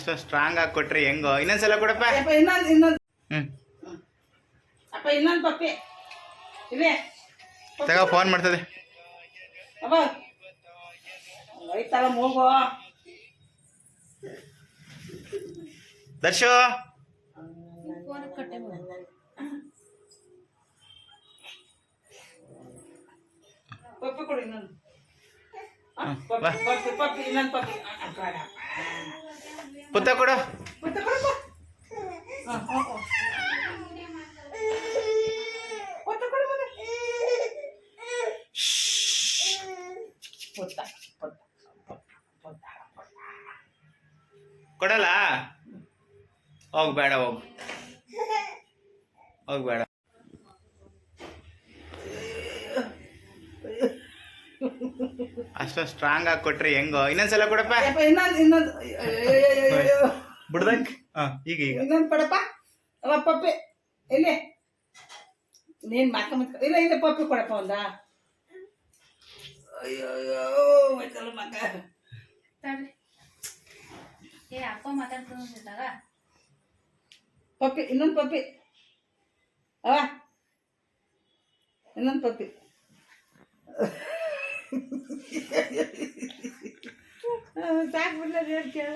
ಅಷ್ಟೊಂದು ಸ್ಟ್ರಾಂಗ್ ಆಗಿ ಕೊಟ್ರಿ ಹೆಂಗೋ? ಇನ್ನೊಂದ್ಸಲ ಕೊಡಪ್ಪ. ಅಪ್ಪ ಇನ್ನೊಂದು ಇನ್ನೊಂದು ಅಪ್ಪ ಇನ್ನೊಂದು ಪಪ್ಪಿ. ಇಲ್ಲೇ. ತಗೋ ಫೋನ್ ಮಾಡ್ತದೆ. ಅಪ್ಪ. ಐತಲ್ಲ ಮೂಗು. ದರ್ಶು. ಪಪ್ಪಿ ಕೊಡು ಇನ್ನೊಂದು. ಪಪ್ಪಿ, ಇನ್ನೊಂದು ಪಪ್ಪಿ. ಪುತ್ತ ಕೊಡು. ಕೊಡಲ್ಲ? ಹೋಗ್ಬೇಡ ಹಾ, ಹಾ, ಹಾ. ಮತ್ತೆ ಕೊಡು ಮತ್ತೆ. ಪುತ್ತ, ಪುತ್ತ, ಪುತ್ತ, ಪುತ್ತ. ಕೊಡಲ್ಲ ಹೋಗ್ ಬೇಡ ಹೋಗು ಹೋಗ್ ಬೇಡ ಅಷ್ಟೊಂದು ಸ್ಟ್ರಾಂಗ್ ಆಗಿ ಕೊಟ್ರಿ, ಹೆಂಗೋ ಇನ್ನೊಂದ್ಸಲ ಕೊಡಪ್ಪ ಅಪ್ಪ ಇನ್ನೊಂದು ಇನ್ನೊಂದು. ಬಿಡ್ದಂಗ್ ಹಾ ಈಗ ಈಗ ಇನ್ನೊಂದು ಕೊಡಪ್ಪ ಅವ ಪಪ್ಪಿ ಇಲ್ಲೇ ನೀನ್ ಮಕ್ಕ ಇಲ್ಲ ಇಲ್ಲ ಪಪ್ಪೆ ಕೊಡಪ್ಪ ಒಂದ ಅಯ್ಯೋ ಅಯ್ಯೋ ಹೋಯ್ತಲ್ಲ ಮಕ್ಕ ತಡ್ರಿ ಏ ಅಪ್ಪ ಮಾತಾಡ್ತಾಗ ಪಪ್ಪಿ ಇನ್ನೊಂದು ಪಪ್ಪಿ ಅವ ಇನ್ನೊಂದು ಪಪ್ಪಿ ಸಾಕು ಬಿಡ್ಲ ಹೇಳಿ ಕೇಳ